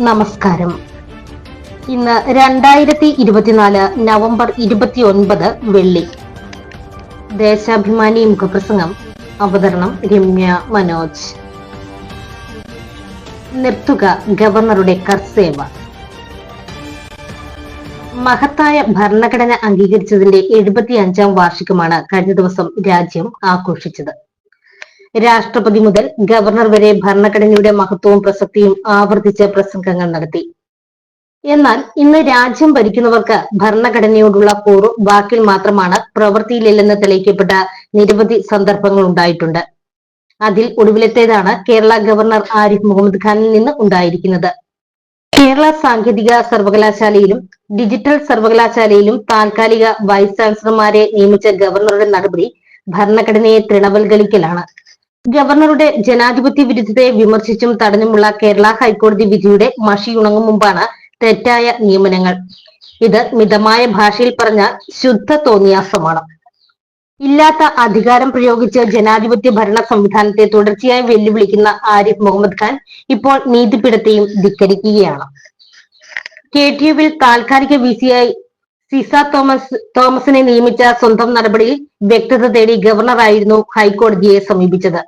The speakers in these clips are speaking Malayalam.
നമസ്കാരം. ഇന്ന് രണ്ടായിരത്തി ഇരുപത്തിനാല് നവംബർ ഇരുപത്തി ഒൻപത് വെള്ളി. ദേശാഭിമാനി മുഖപ്രസംഗം അവതരണം രമ്യ മനോജ്. നിർത്തുക ഗവർണറുടെ കർസേവ. മഹത്തായ ഭരണഘടന അംഗീകരിച്ചതിന്റെ എഴുപത്തി അഞ്ചാം വാർഷികമാണ് കഴിഞ്ഞ ദിവസം രാജ്യം ആഘോഷിച്ചത്. രാഷ്ട്രപതി മുതൽ ഗവർണർ വരെ ഭരണഘടനയുടെ മഹത്വവും പ്രസക്തിയും ആവർത്തിച്ച് പ്രസംഗങ്ങൾ നടത്തി. എന്നാൽ ഇന്ന് രാജ്യം ഭരിക്കുന്നവർക്ക് ഭരണഘടനയോടുള്ള കൂറും വാക്കിൽ മാത്രമാണ് പ്രവൃത്തിയിലില്ലെന്ന് തെളിയിക്കപ്പെട്ട നിരവധി സന്ദർഭങ്ങൾ ഉണ്ടായിട്ടുണ്ട്. അതിൽ ഒടുവിലത്തേതാണ് കേരള ഗവർണർ ആരിഫ് മുഹമ്മദ് ഖാനിൽ നിന്ന് ഉണ്ടായിരിക്കുന്നത്. കേരള സാങ്കേതിക സർവകലാശാലയിലും ഡിജിറ്റൽ സർവകലാശാലയിലും താൽക്കാലിക വൈസ് ചാൻസലർമാരെ നിയമിച്ച ഗവർണറുടെ നടപടി ഭരണഘടനയെ തൃണവൽഗണിക്കലാണ് ഗവർണറുടെ ജനാധിപത്യ വിരുദ്ധതയെ വിമർശിച്ചും തടഞ്ഞുമുള്ള കേരള ഹൈക്കോടതി വിധിയുടെ മഷിയുണങ്ങും മുമ്പാണ് തെറ്റായ നിയമനങ്ങൾ. ഇത് മിതമായ ഭാഷയിൽ പറഞ്ഞ ശുദ്ധ തോന്നിയാസമാണ്. ഇല്ലാത്ത അധികാരം പ്രയോഗിച്ച് ജനാധിപത്യ ഭരണ സംവിധാനത്തെ തുടർച്ചയായി വെല്ലുവിളിക്കുന്ന ആരിഫ് മുഹമ്മദ് ഖാൻ ഇപ്പോൾ നീതിപീഠത്തെയും ധിക്കരിക്കുകയാണ്. കെ ടി യുവിൽ താൽക്കാലിക വി സിയായി സിസ തോമസ് തോമസിനെ നിയമിച്ച സ്വന്തം നടപടിയിൽ വ്യക്തത തേടി ഗവർണറായിരുന്നു ഹൈക്കോടതിയെ സമീപിച്ചത്.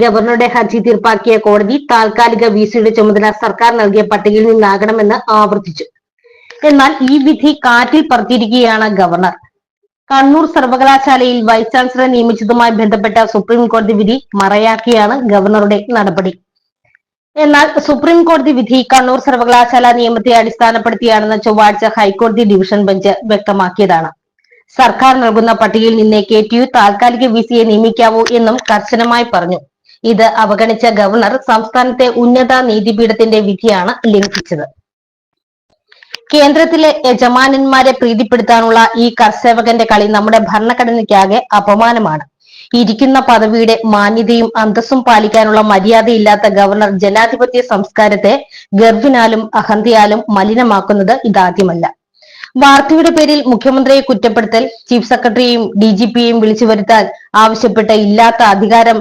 ഗവർണറുടെ ഹർജി തീർപ്പാക്കിയ കോടതി താൽക്കാലിക വിസിയുടെ ചുമതല സർക്കാർ നൽകിയ പട്ടികയിൽ നിന്നാകണമെന്ന് ആവർത്തിച്ചു. എന്നാൽ ഈ വിധി കാറ്റിൽ പറത്തിയിരിക്കുകയാണ് ഗവർണർ. കണ്ണൂർ സർവകലാശാലയിൽ വൈസ് ചാൻസലറെ നിയമിച്ചതുമായി ബന്ധപ്പെട്ട സുപ്രീം കോടതി വിധി മറയാക്കിയാണ് ഗവർണറുടെ നടപടി. എന്നാൽ സുപ്രീം കോടതി വിധി കണ്ണൂർ സർവകലാശാല നിയമത്തെ അടിസ്ഥാനപ്പെടുത്തിയാണെന്ന് ചൊവ്വാഴ്ച ഹൈക്കോടതി ഡിവിഷൻ ബെഞ്ച് വ്യക്തമാക്കിയതാണ്. സർക്കാർ നൽകുന്ന പട്ടികയിൽ നിന്നേ കെ ടി യു താൽക്കാലിക വിസിയെ നിയമിക്കാവൂ എന്നും കർശനമായി പറഞ്ഞു. ഇത് അവഗണിച്ച ഗവർണർ സംസ്ഥാനത്തെ ഉന്നത നീതിപീഠത്തിന്റെ വിധിയാണ് ലംഘിച്ചത്. കേന്ദ്രത്തിലെ യജമാനന്മാരെ പ്രീതിപ്പെടുത്താനുള്ള ഈ കർസേവകന്റെ കളി നമ്മുടെ ഭരണഘടനയ്ക്കാകെ അപമാനമാണ്. ഇരിക്കുന്ന പദവിയുടെ മാന്യതയും അന്തസ്സും പാലിക്കാനുള്ള മര്യാദയില്ലാത്ത ഗവർണർ ജനാധിപത്യ സംസ്കാരത്തെ ഗർഭിനാലും അഹന്തയാലും മലിനമാക്കുന്നത് ഇതാദ്യമല്ല. വാർത്തയുടെ പേരിൽ മുഖ്യമന്ത്രിയെ കുറ്റപ്പെടുത്തൽ ചീഫ് സെക്രട്ടറിയും ഡി ജി പിയെയും വിളിച്ചു വരുത്താൻ ആവശ്യപ്പെട്ട ഇല്ലാത്ത അധികാരം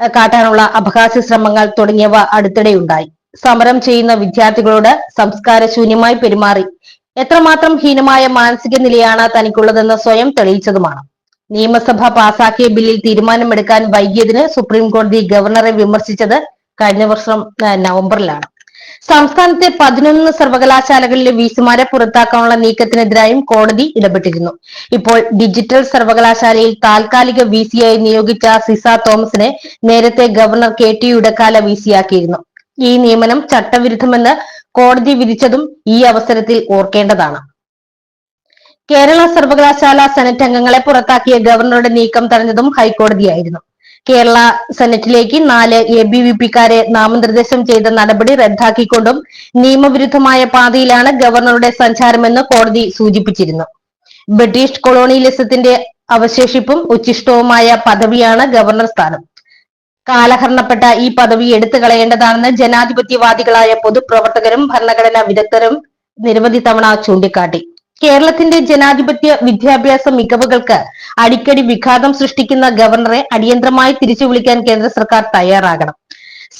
കാട്ടാനുള്ള അപഹാസ്യ ശ്രമങ്ങൾ തുടങ്ങിയവ അടുത്തിടെയുണ്ടായി. സമരം ചെയ്യുന്ന വിദ്യാർത്ഥികളോട് സംസ്കാരശൂന്യമായി പെരുമാറി. എത്രമാത്രം ഹീനമായ മാനസിക നിലയാണ് തനിക്കുള്ളതെന്ന് സ്വയം തെളിയിച്ചതുമാണ്. നിയമസഭ പാസാക്കിയ ബില്ലിൽ തീരുമാനമെടുക്കാൻ വൈകിയതിന് സുപ്രീം കോടതി ഗവർണറെ വിമർശിച്ചത് കഴിഞ്ഞ വർഷം നവംബറിലാണ്. സംസ്ഥാനത്തെ പതിനൊന്ന് സർവകലാശാലകളിലെ വിസിമാരെ പുറത്താക്കാനുള്ള നീക്കത്തിനെതിരായും കോടതി ഇടപെട്ടിരുന്നു. ഇപ്പോൾ ഡിജിറ്റൽ സർവകലാശാലയിൽ താൽക്കാലിക വി സിയായി നിയോഗിച്ച സിസ തോമസിനെ നേരത്തെ ഗവർണർ കെ ടി ഉടക്കാല വി സിയാക്കിയിരുന്നു ഈ നിയമനം ചട്ടവിരുദ്ധമെന്ന് കോടതി വിധിച്ചതും ഈ അവസരത്തിൽ ഓർക്കേണ്ടതാണ്. കേരള സർവകലാശാല സെനറ്റ് അംഗങ്ങളെ പുറത്താക്കിയ ഗവർണറുടെ നീക്കം തടഞ്ഞതും ഹൈക്കോടതിയായിരുന്നു. കേരള സെനറ്റിലേക്ക് നാല് എ ബി വി പിക്കാരെ നാമനിർദ്ദേശം ചെയ്ത നടപടി റദ്ദാക്കിക്കൊണ്ടും നിയമവിരുദ്ധമായ പാതയിലാണ് ഗവർണറുടെ സഞ്ചാരമെന്ന് കോടതി സൂചിപ്പിച്ചിരുന്നു. ബ്രിട്ടീഷ് കൊളോണിയലിസത്തിന്റെ അവശേഷിപ്പും ഉച്ചിഷ്ടവുമായ പദവിയാണ് ഗവർണർ സ്ഥാനം. കാലഹരണപ്പെട്ട ഈ പദവി എടുത്തു കളയേണ്ടതാണെന്ന് ജനാധിപത്യവാദികളായ പൊതുപ്രവർത്തകരും ഭരണഘടനാ വിദഗ്ധരും നിരവധി തവണ ചൂണ്ടിക്കാട്ടി. കേരളത്തിന്റെ ജനാധിപത്യ വിദ്യാഭ്യാസ മികവുകൾക്ക് അടിക്കടി വിഘാതം സൃഷ്ടിക്കുന്ന ഗവർണറെ അടിയന്തരമായി തിരിച്ചു വിളിക്കാൻ കേന്ദ്ര സർക്കാർ തയ്യാറാകണം.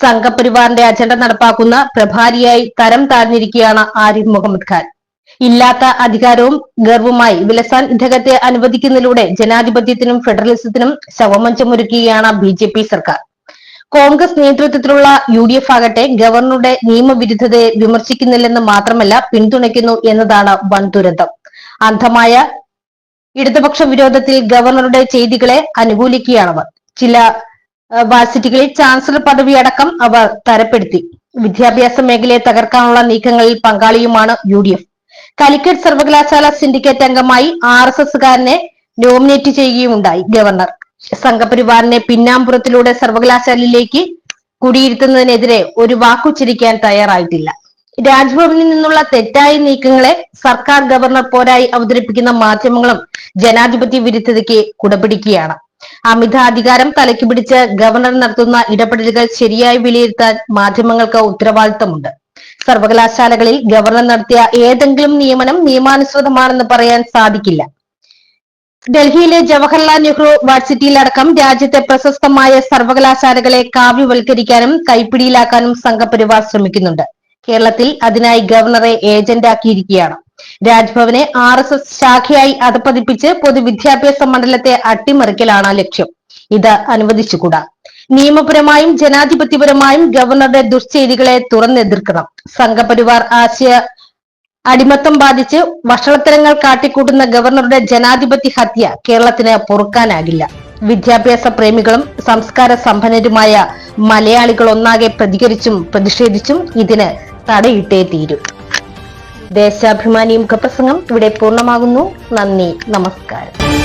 സംഘപരിവാറിന്റെ അജണ്ട നടപ്പാക്കുന്ന പ്രഭാരിയായി തരം താഴ്ന്നിരിക്കുകയാണ് ആരിഫ് മുഹമ്മദ് ഖാൻ. ഇല്ലാത്ത അധികാരവും ഗർവുമായി വിലസാൻ ഇദ്ദേഹത്തെ അനുവദിക്കുന്നതിലൂടെ ജനാധിപത്യത്തിനും ഫെഡറലിസത്തിനും ശവമഞ്ചമൊരുക്കുകയാണ് ബി ജെ പി സർക്കാർ. കോൺഗ്രസ് നേതൃത്വത്തിലുള്ള യു ഡി എഫ് ആകട്ടെ ഗവർണറുടെ നിയമവിരുദ്ധതയെ വിമർശിക്കുന്നില്ലെന്ന് മാത്രമല്ല പിന്തുണയ്ക്കുന്നു എന്നതാണ് വൻ ദുരന്തം അന്ധമായ ഇടതുപക്ഷ വിരോധത്തിൽ ഗവർണറുടെ ചെയ്തികളെ അനുകൂലിക്കുകയാണവർ. ചില വാസിറ്റികളിൽ ചാൻസലർ പദവി അടക്കം അവർ തരപ്പെടുത്തി. വിദ്യാഭ്യാസ മേഖലയെ തകർക്കാനുള്ള നീക്കങ്ങളിൽ പങ്കാളിയുമാണ് യു ഡി എഫ് കാലിക്കറ്റ് സർവകലാശാല സിൻഡിക്കേറ്റ് അംഗമായി ആർ എസ് എസുകാരനെ നോമിനേറ്റ് ചെയ്യുകയുമുണ്ടായി ഗവർണർ. സംഘപരിവാറിനെ പിന്നാമ്പുറത്തിലൂടെ സർവകലാശാലയിലേക്ക് കുടിയിരുത്തുന്നതിനെതിരെ ഒരു വാക്കുച്ചരിക്കാൻ തയ്യാറായിട്ടില്ല. രാജ്ഭവനിൽ നിന്നുള്ള തെറ്റായ നീക്കങ്ങളെ സർക്കാർ ഗവർണർ പോരായി അവതരിപ്പിക്കുന്ന മാധ്യമങ്ങളും ജനാധിപത്യ വിരുദ്ധതയ്ക്ക് കുടപിടിക്കുകയാണ്. അമിത അധികാരം തലയ്ക്ക് പിടിച്ച് ഗവർണർ നടത്തുന്ന ഇടപെടലുകൾ ശരിയായി വിലയിരുത്താൻ മാധ്യമങ്ങൾക്ക് ഉത്തരവാദിത്തമുണ്ട്. സർവകലാശാലകളിൽ ഗവർണർ നടത്തിയ ഏതെങ്കിലും നിയമനം നിയമാനുസൃതമാണെന്ന് പറയാൻ സാധിക്കില്ല. ഡൽഹിയിലെ ജവഹർലാൽ നെഹ്റു യൂണിവേഴ്സിറ്റിയിലടക്കം രാജ്യത്തെ പ്രശസ്തമായ സർവകലാശാലകളെ കാവ്യവൽക്കരിക്കാനും കൈപ്പിടിയിലാക്കാനും സംഘപരിവാർ ശ്രമിക്കുന്നുണ്ട്. കേരളത്തിൽ അതിനായി ഗവർണറെ ഏജന്റാക്കിയിരിക്കുകയാണ്. രാജ്ഭവനെ ആർ എസ് എസ് ശാഖയായി അധപ്പതിപ്പിച്ച് പൊതുവിദ്യാഭ്യാസ മണ്ഡലത്തെ അട്ടിമറിക്കലാണ് ലക്ഷ്യം. ഇത് അനുവദിച്ചുകൂടാ. നിയമപരമായും ജനാധിപത്യപരമായും ഗവർണറുടെ ദുഷ്ചെയ്തികളെ തുറന്നെതിർക്കണം. സംഘപരിവാർ ആശയ അടിമത്തം ബാധിച്ച് വഷളത്തരങ്ങൾ കാട്ടിക്കൂട്ടുന്ന ഗവർണറുടെ ജനാധിപത്യ ഹത്യ കേരളത്തിന് പൊറുക്കാനാകില്ല. വിദ്യാഭ്യാസ പ്രേമികളും സംസ്കാര സമ്പന്നരുമായ മലയാളികൾ ഒന്നാകെ പ്രതികരിച്ചും പ്രതിഷേധിച്ചും ഇതിന് തടയിട്ടേ തീരും ദേശാഭിമാനി മുഖപ്രസംഗം ഇവിടെ പൂർണമാകുന്നു. നന്ദി നമസ്കാരം.